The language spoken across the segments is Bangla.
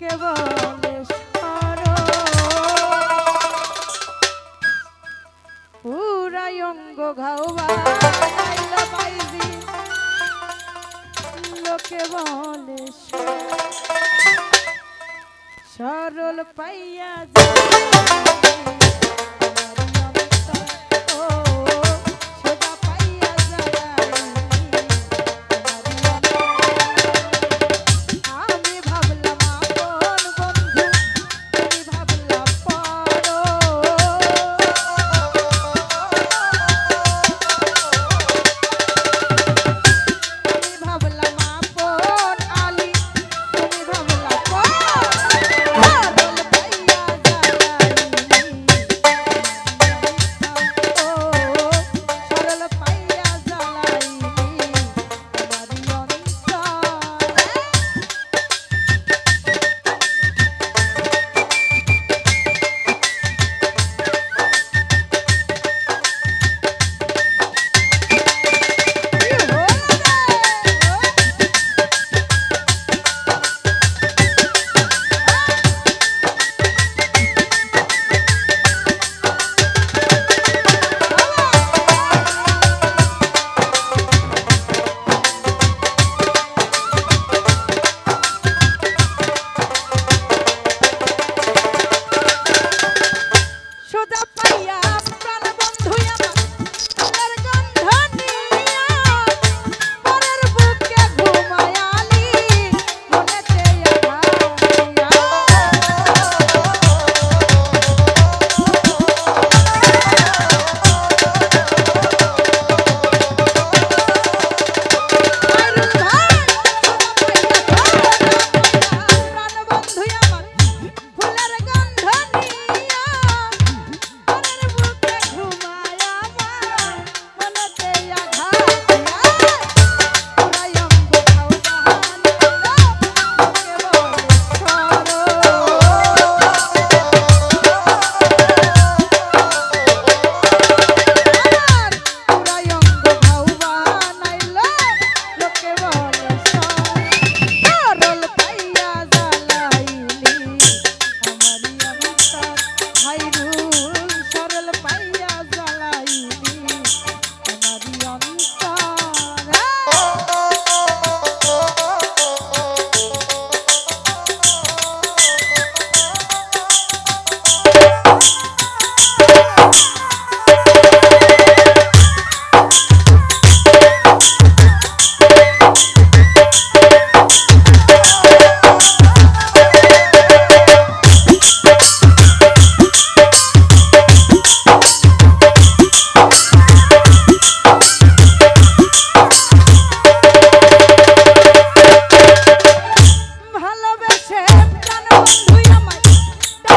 লোকে বলে সর পুরাই অঙ্গ ঘাও বানাইলো বাইজি লোকে বলে সর। সরল পাইয়া যায়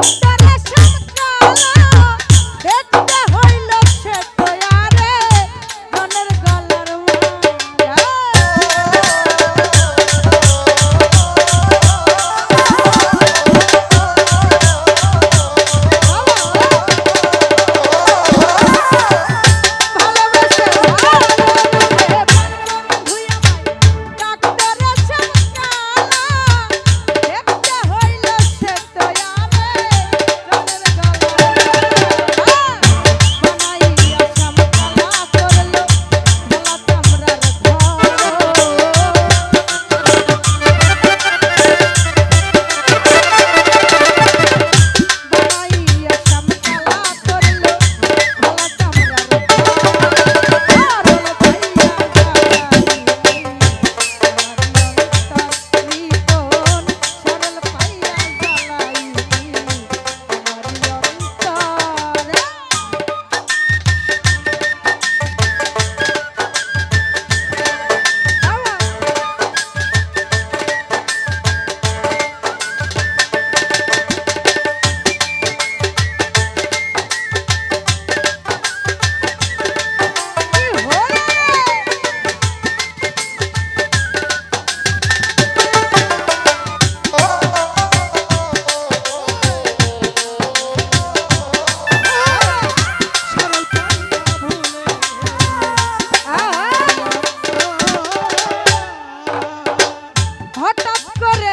Stop. হঠাৎ করে